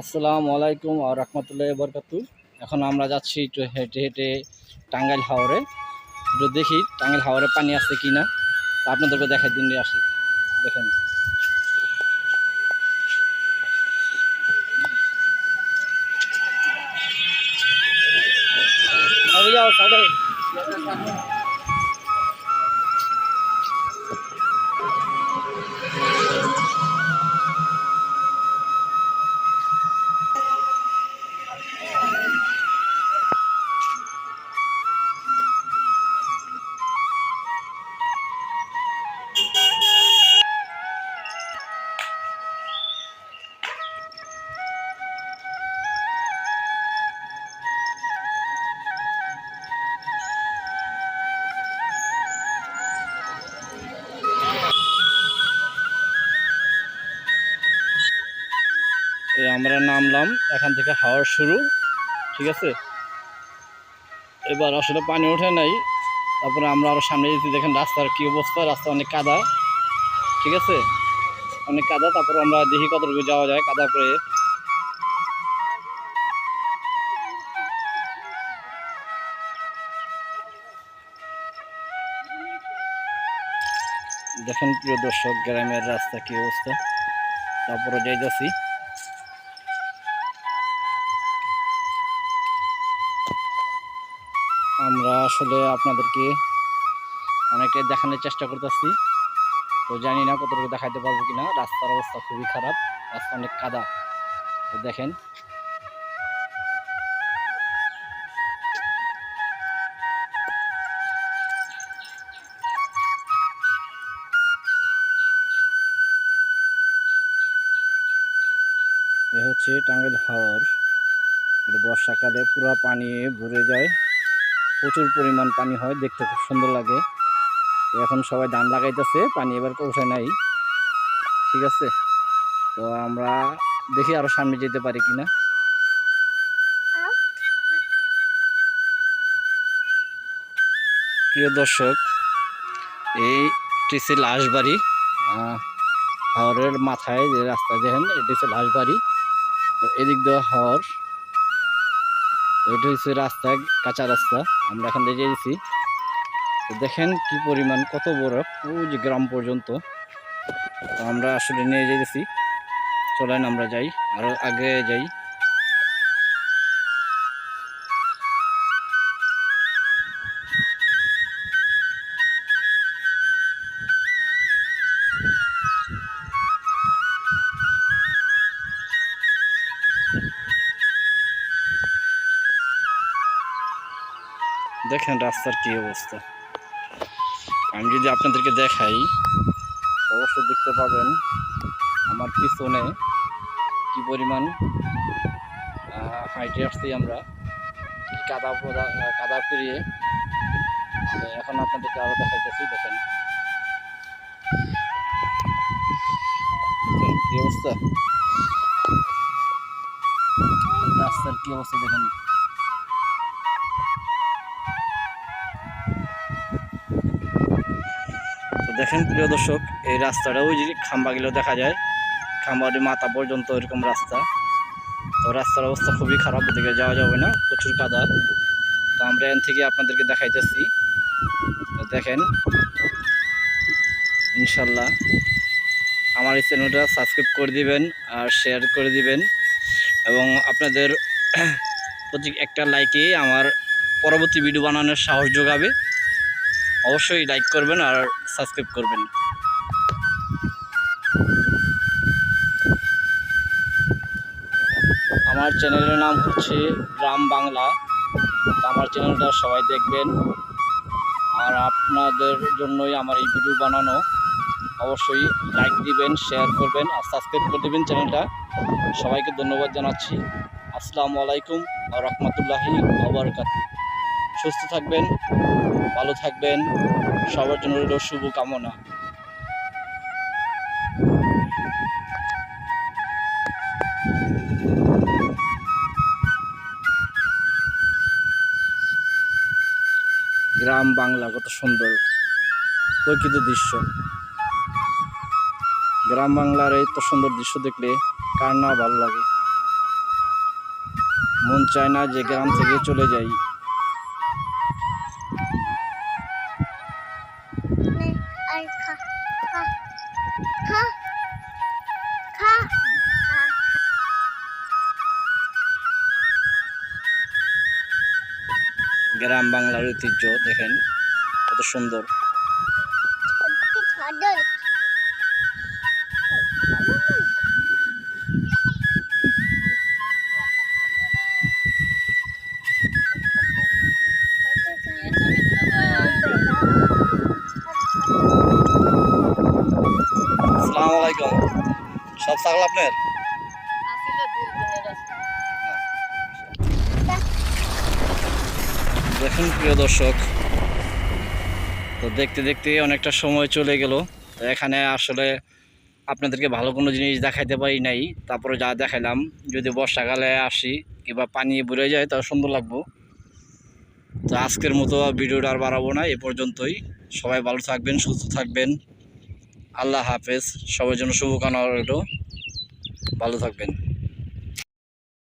আসসালামু আলাইকুম আর রহমতুল্লাহ বরকাতু। এখন আমরা যাচ্ছি হেঁটে হেঁটে টাঙ্গাইল হাওরে। একটু দেখি টাঙ্গাইল হাওরে পানি আছে কি না আপনাদেরকে দেখার দিন আসি। দেখেন। আমরা নামলাম, এখান থেকে হাওয়ার শুরু, ঠিক আছে? এবার আসলে পানি ওঠে নাই, তারপরে আমরা আরও সামনে যেতে দেখেন রাস্তার কী অবস্থা, রাস্তা অনেক কাদা, ঠিক আছে? অনেক কাদা, তারপর আমরা দেখি কতটুকু যাওয়া যায়, কাদা পরে দেখেন প্রিয় দর্শক, গ্রামের রাস্তা কী অবস্থা? তারপরে যাইতেছি। আমরা আসলে আপনাদেরকে অনেকটাই দেখানোর চেষ্টা করতেছি। তো জানি না কতটুকু দেখাইতে পারব কিনা, রাস্তার অবস্থা খুবই খারাপ, রাস্তা অনেক কাদা। দেখেন। এ হচ্ছে টাঙ্গাইল হাওর। বর্ষাকালে পুরো পানি ভরে যায়। প্রচুর পরিমাণ পানি হয়, দেখতে খুব সুন্দর লাগে। এখন সবাই ধান লাগাইতেছে, পানি এবার পৌঁছায় নাই। ঠিক আছে? তো আমরা দেখি আরও সামনে যেতে পারি কিনা। প্রিয় দর্শক, এই টিসি লাশবাড়ি হাওরের মাথায় যে রাস্তা দেখেন এটি হচ্ছে লাশবাড়ি। তো এদিক দিয়ে হাওর তো এটা হচ্ছে রাস্তা, কাঁচা রাস্তা। আমরা এখান থেকে যেয়েছি তো দেখেন কি পরিমাণ, কত বড়, ওই যে গ্রাম পর্যন্ত। আমরা আসলে নিয়ে যেতেছি চলেন আমরা যাই আরও আগে যাই। দেখেন রাস্তার কি অবস্থা। আমি যদি আপনাদেরকে দেখাই, অবশ্যই দেখতে পাবেন আমার পিছনে কি পরিমাণ হাইটে আসছি আমরা। কাদা পোদা কাদা পেরিয়ে এখন আপনাদেরকে আরও দেখাইতেছি দেখেন কি অবস্থা। রাস্তার কি অবস্থা দেখেন। দেখেন প্রিয় দর্শক, এই রাস্তাটা ওই যে খাম্বাগুলো দেখা যায়। খাম্বাড়ি মাথা পর্যন্ত এরকম রাস্তা। তো রাস্তার অবস্থা খুবই খারাপ, ওদিকে যাওয়া যাবে না, প্রচুর কাদা। তো আমরা এখান থেকে আপনাদেরকে দেখাইতেছি। তো দেখেন, ইনশাল্লাহ আমার এই চ্যানেলটা সাবস্ক্রাইব করে দিবেন আর শেয়ার করে দিবেন। এবং আপনাদের প্রতি একটা লাইকে আমার পরবর্তী ভিডিও বানানোর সাহস যোগাবে। অবশ্যই লাইক করবেন আর সাবস্ক্রাইব করবেন। আমার চ্যানেলের নাম হচ্ছে গ্রাম বাংলা। আমার চ্যানেলটা সবাই দেখবেন। আর আপনাদের জন্যই আমার এই ভিডিও বানানো। অবশ্যই লাইক দিবেন শেয়ার করবেন আর সাবস্ক্রাইব করে দেবেন চ্যানেলটা সবাইকে ধন্যবাদ জানাচ্ছি। আসসালামু আলাইকুম রহমতুল্লাহি আবরকাতু সুস্থ থাকবেন, ভালো থাকবেন। সবার জন্য রইল শুভ কামনা গ্রাম বাংলা, কত সুন্দর, প্রকৃত দৃশ্য। গ্রাম বাংলার এত সুন্দর দৃশ্য দেখলে কার না ভালো লাগে? মন চায় না যে গ্রাম থেকে চলে যাই। গ্রাম বাংলার ঐতিহ্য দেখেন কত সুন্দর। আসসালামু আলাইকুম। সব ছাগল আপনার? দেখুন, প্রিয় দর্শক, তো দেখতে দেখতে অনেকটা সময় চলে গেল। তো এখানে আসলে আপনাদেরকে ভালো কোনো জিনিস দেখাইতে পারি নাই। তারপরে যা দেখাইলাম, যদি বর্ষাকালে আসি কিংবা পানি ভরে যায় তাহলে সুন্দর লাগবো। তো আজকের মতো ভিডিওটা আর বাড়াবো না, এ পর্যন্তই। সবাই ভালো থাকবেন, সুস্থ থাকবেন। আল্লাহ হাফেজ সবার জন্য শুভকামনা রইল। ভালো থাকবেন।